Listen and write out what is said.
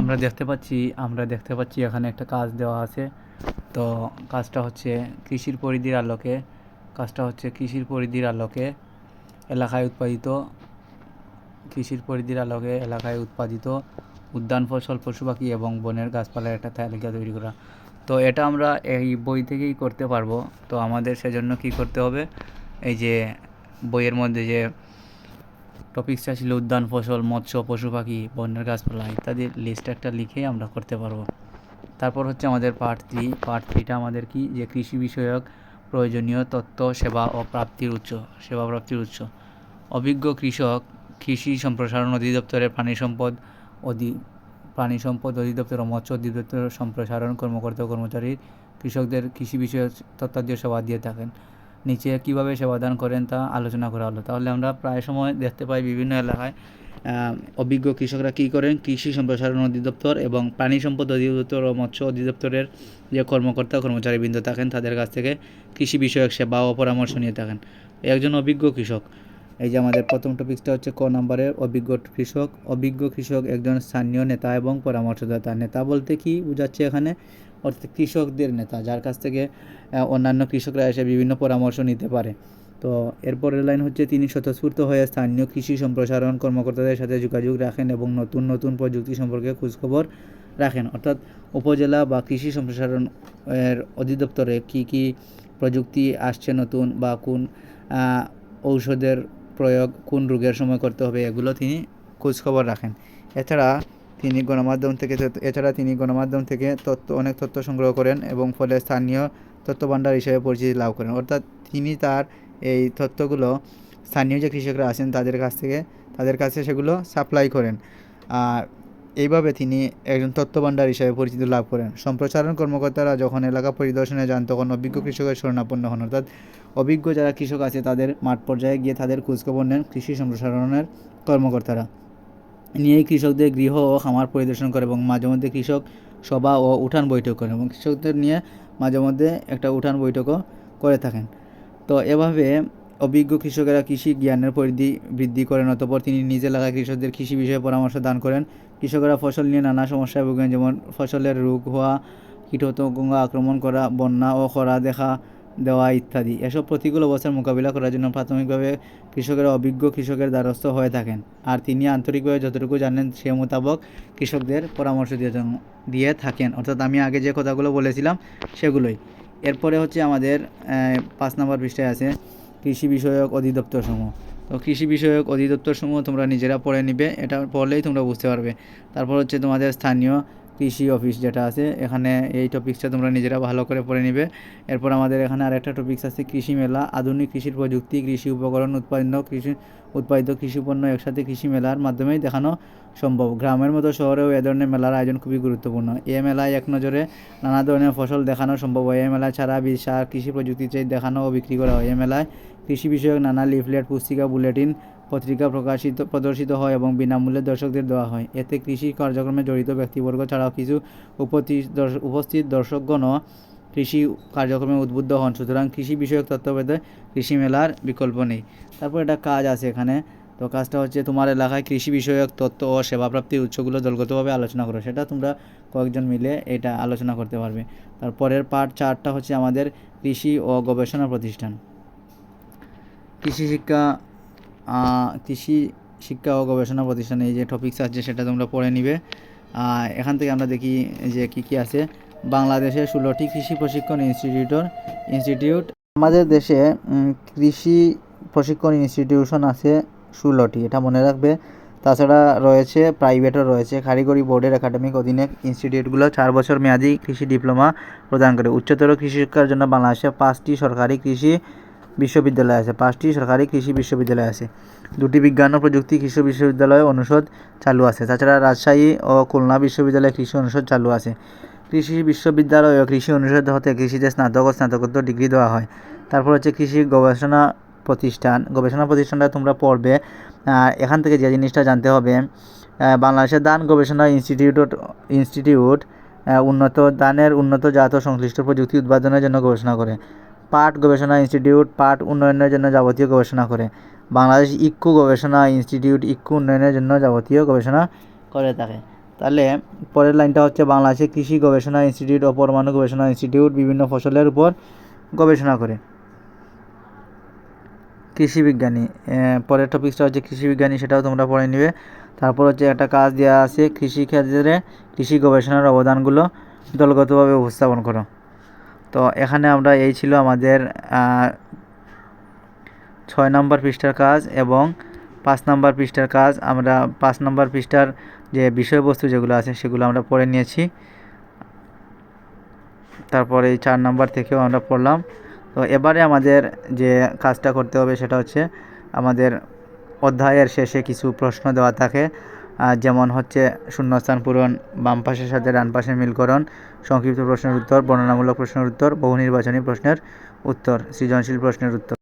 আমরা দেখতে পাচ্ছি, আমরা দেখতে পাচ্ছি এখানে একটা কাজ দেওয়া আছে। তো কাজটা হচ্ছে কৃষির পরিধির আলোকে, কাজটা হচ্ছে কৃষির পরিধির আলোকে এলাকায় উৎপাদিত, কৃষির পরিধির আলোকে এলাকায় উৎপাদিত উদ্যান ফসল পশু পাখি এবং বনের গাছপালার একটা তালিকা তৈরি করা। তো এটা আমরা এই বই থেকেই করতে পারব। তো আমাদের সেজন্য কি করতে হবে? এই যে বইয়ের মধ্যে যে টপিকসটা ছিল উদ্যান, ফসল, মৎস্য, পশু পাখি, বন্যের গাছপালা ইত্যাদির লিস্ট একটা লিখে আমরা করতে পারব। তারপর হচ্ছে আমাদের পার্ট থ্রি পার্ট থ্রিটা আমাদের কি? যে কৃষি বিষয়ক প্রয়োজনীয় তথ্য, সেবা ও প্রাপ্তির উৎস, সেবা প্রাপ্তির উৎস। অভিজ্ঞ কৃষক, কৃষি সম্প্রসারণ অধিদপ্তরের প্রাণী সম্পদ অধি, প্রাণী সম্পদ অধিদপ্তর ও মৎস্য অধিদপ্তর সম্প্রসারণ কর্মকর্তা কর্মচারী কৃষকদের কৃষি বিষয়ক তত্ত্বাতীয় সেবা দিয়ে থাকেন। নিচে কীভাবে সেবাদান করেন তা আলোচনা করা হলো। তাহলে আমরা প্রায় সময় দেখতে পাই বিভিন্ন এলাকায় অভিজ্ঞ কৃষকরা কী করেন? কৃষি সম্প্রসারণ অধিদপ্তর এবং প্রাণী সম্পদ অধিদপ্তর ও মৎস্য অধিদপ্তরের যে কর্মকর্তা, কর্মচারীবৃন্দ থাকেন, তাদের কাছ থেকে কৃষি বিষয়ক সেবা ও পরামর্শ নিয়ে থাকেন। একজন অভিজ্ঞ কৃষক, এই যে আমাদের প্রথম টপিকসটা হচ্ছে ক নম্বরের অভিজ্ঞ কৃষক। অভিজ্ঞ কৃষক একজন স্থানীয় নেতা এবং পরামর্শদাতা। নেতা বলতে কি বোঝাচ্ছে এখানে? অর্থাৎ কৃষকদের নেতা, যার কাছ থেকে অন্যান্য কৃষকরা এসে বিভিন্ন পরামর্শ নিতে পারে। তো এরপরের লাইন হচ্ছে, তিনি স্বতঃস্ফূর্ত হয়ে স্থানীয় কৃষি সম্প্রসারণ কর্মকর্তাদের সাথে যোগাযোগ রাখেন এবং নতুন নতুন প্রযুক্তি সম্পর্কে খোঁজখবর রাখেন। অর্থাৎ উপজেলা বা কৃষি সম্প্রসারণ, এর অধিদপ্তরে কি কি প্রযুক্তি আসছে নতুন বা কোন ঔষধের প্রয়োগ কোন রোগের সময় করতে হবে, এগুলো তিনি খোঁজখবর রাখেন। এছাড়া তিনি গণমাধ্যম থেকে এছাড়া তিনি গণমাধ্যম থেকে তথ্য অনেক তথ্য সংগ্রহ করেন এবং ফলে স্থানীয় তথ্য ভাণ্ডার হিসেবে পরিচিতি লাভ করেন। অর্থাৎ তিনি তার এই তথ্যগুলো স্থানীয় যে কৃষকরা আছেন তাদের কাছ থেকে তাদের কাছে সেগুলো সাপ্লাই করেন। আর এইভাবে তিনি একজন তথ্য ভাণ্ডার হিসেবে পরিচিতি লাভ করেন। সম্প্রসারণ কর্মকর্তারা যখন এলাকা পরিদর্শনে যান, তখন অভিজ্ঞ কৃষকের শরণাপন্ন হন। অর্থাৎ অভিজ্ঞ যারা কৃষক আছে, তাদের মাঠ পর্যায়ে গিয়ে তাদের খোঁজখবর নেন কৃষি সম্প্রসারণের কর্মকর্তারা। নিয়েই কৃষকদের গৃহ ও খামার পরিদর্শন করে এবং মাঝে মধ্যে কৃষক সভা ও উঠান বৈঠক করে এবং কৃষকদের নিয়ে মাঝে মধ্যে একটা উঠান বৈঠকও করে থাকেন। তো এভাবে অভিজ্ঞ কৃষকেরা কৃষি জ্ঞানের পরিধি বৃদ্ধি করেন অতপর তিনি নিজে এলাকায় কৃষকদের কৃষি বিষয়ে পরামর্শ দান করেন। কৃষকরা ফসল নিয়ে নানা সমস্যায় ভোগেন, যেমন ফসলের রোগ হওয়া, কীটপতঙ্গ আক্রমণ করা, বন্যা ও খরা দেখা দেওয়া ইত্যাদি। এসব প্রতিকূল অবস্থার মোকাবিলা করার জন্য প্রাথমিকভাবে কৃষকেরা অভিজ্ঞ কৃষকের দ্বারস্থ হয়ে থাকেন। আর তিনি আন্তরিকভাবে যতটুকু জানেন, সে মোতাবক কৃষকদের পরামর্শ দিয়ে দিয়ে থাকেন। অর্থাৎ আমি আগে যে কথাগুলো বলেছিলাম, সেগুলোই। এরপরে হচ্ছে আমাদের পাঁচ নম্বর পৃষ্ঠায় আছে, কৃষি বিষয়ক অধিদপ্তর সমূহ তো কৃষি বিষয়ক অধিদপ্তর সমূহ তোমরা নিজেরা পড়ে নিবে, এটা পড়লেই তোমরা বুঝতে পারবে। তারপর হচ্ছে তোমাদের স্থানীয় কৃষি অফিস যেটা আছে, এখানে এই টপিক্সটা তোমরা নিজেরা ভালো করে পড়ে নিবে। এরপর আমাদের এখানে আরেকটা টপিক্স আছে, কৃষি মেলা, আধুনিক কৃষির প্রযুক্তি, কৃষি উপকরণ উৎপাদিত, কৃষি উৎপাদিত কৃষি পণ্য একসাথে কৃষি মেলার মাধ্যমেই দেখানো সম্ভব। গ্রামের মতো শহরেও এ ধরনের মেলার আয়োজন খুবই গুরুত্বপূর্ণ। এ মেলায় এক নজরে নানা ধরনের ফসল দেখানো সম্ভব হয়। এ মেলায় ছাড়া বীজ সার কৃষি প্রযুক্তি দেখানো ও বিক্রি করা হয়। এ মেলায় কৃষি বিষয়ক নানা লিফলেট পুস্তিকা বুলেটিন পত্রিকা প্রকাশিত, প্রদর্শিত হয় এবং বিনামূল্যে দর্শকদের দেওয়া হয়। এতে কৃষি কার্যক্রমে জড়িত ব্যক্তিবর্গ ছাড়াও কিছু উপস্থিত দর্শ- দর্শকগণও কৃষি কার্যক্রমে উদ্বুদ্ধ হন। সুতরাং কৃষি বিষয়ক পেতে কৃষি মেলার বিকল্প নেই। তারপর একটা কাজ আছে এখানে। তো কাজটা হচ্ছে তোমার এলাকায় কৃষি বিষয়ক তত্ত্ব ও সেবা প্রাপ্তির উৎসগুলো দলগতভাবে আলোচনা করো। সেটা তোমরা কয়েকজন মিলে এটা আলোচনা করতে পারবে। তারপরের পার্ট চারটা হচ্ছে আমাদের কৃষি ও গবেষণা প্রতিষ্ঠান। কৃষি শিক্ষা কৃষি শিক্ষা ও গবেষণা প্রতিষ্ঠানে এই যে টপিকস আছে সেটা তোমরা পড়ে নিবে। এখান থেকে আমরা দেখি যে কি কি আছে। বাংলাদেশের ষোলোটি কৃষি প্রশিক্ষণ ইনস্টিটিউটর ইনস্টিটিউট আমাদের দেশে কৃষি প্রশিক্ষণ ইনস্টিটিউশন আছে ষোলোটি, এটা মনে রাখবে। তাছাড়া রয়েছে প্রাইভেটও রয়েছে। কারিগরি বোর্ডের একাডেমিক অধীনে ইনস্টিটিউটগুলো চার বছর মেয়াদি কৃষি ডিপ্লোমা প্রদান করে। উচ্চতর কৃষি শিক্ষার জন্য বাংলাদেশে পাঁচটি সরকারি কৃষি বিশ্ববিদ্যালয় আছে। পাঁচটি সরকারি কৃষি বিশ্ববিদ্যালয় আছে। দুটি বিজ্ঞান ও প্রযুক্তি কৃষি বিশ্ববিদ্যালয় অনুষদ চালু আছে। তাছাড়া রাজশাহী ও খুলনা বিশ্ববিদ্যালয়ে কৃষি অনুষদ চালু আছে। কৃষি বিশ্ববিদ্যালয় ও কৃষি অনুষদ হতে কৃষিতে স্নাতক ও স্নাতকোত্তর ডিগ্রি দেওয়া হয়। তারপর হচ্ছে কৃষি গবেষণা প্রতিষ্ঠান। গবেষণা প্রতিষ্ঠানটা তোমরা পড়বে। এখান থেকে যে জিনিসটা জানতে হবে বাংলাদেশের ধান গবেষণা ইনস্টিটিউট ইনস্টিটিউট উন্নত ধানের উন্নত জাত সংশ্লিষ্ট প্রযুক্তি উৎপাদনের জন্য গবেষণা করে। পাট গবেষণা ইনস্টিটিউট পাট উন্নয়নের জন্য যাবতীয় গবেষণা করে। বাংলাদেশ ইক্কু গবেষণা ইনস্টিটিউট ইক্কু উন্নয়নের জন্য যাবতীয় গবেষণা করে থাকে। তাহলে পরের লাইনটা হচ্ছে বাংলাদেশে কৃষি গবেষণা ইনস্টিটিউট ও পরমাণু গবেষণা ইনস্টিটিউট বিভিন্ন ফসলের উপর গবেষণা করে। কৃষি বিজ্ঞানী পরের টপিকসটা হচ্ছে কৃষি বিজ্ঞানী, সেটাও তোমরা পড়ে নিবে। তারপর হচ্ছে একটা কাজ দেওয়া আছে, কৃষি ক্ষেত্রে কৃষি গবেষণার অবদানগুলো দলগতভাবে উপস্থাপন করো। তো এখানে আমরা এই ছিল আমাদের ছয় নম্বর পৃষ্ঠার কাজ এবং পাঁচ নম্বর পৃষ্ঠার কাজ। আমরা পাঁচ নম্বর পৃষ্ঠার যে বিষয়বস্তু যেগুলো আছে সেগুলো আমরা পড়ে নিয়েছি। তারপরে এই চার নম্বর থেকেও আমরা পড়লাম। তো এবারে আমাদের যে কাজটা করতে হবে সেটা হচ্ছে আমাদের অধ্যায়ের শেষে কিছু প্রশ্ন দেওয়া থাকে। যেমন হচ্ছে শূন্যস্থান পূরণ, বাম পাশের সাথে ডান পাশের মিলকরণ, সংক্ষিপ্ত প্রশ্নের উত্তর, বর্ণনামূলক প্রশ্নের উত্তর, বহু নির্বাচনী প্রশ্নের উত্তর, সৃজনশীল প্রশ্নের উত্তর।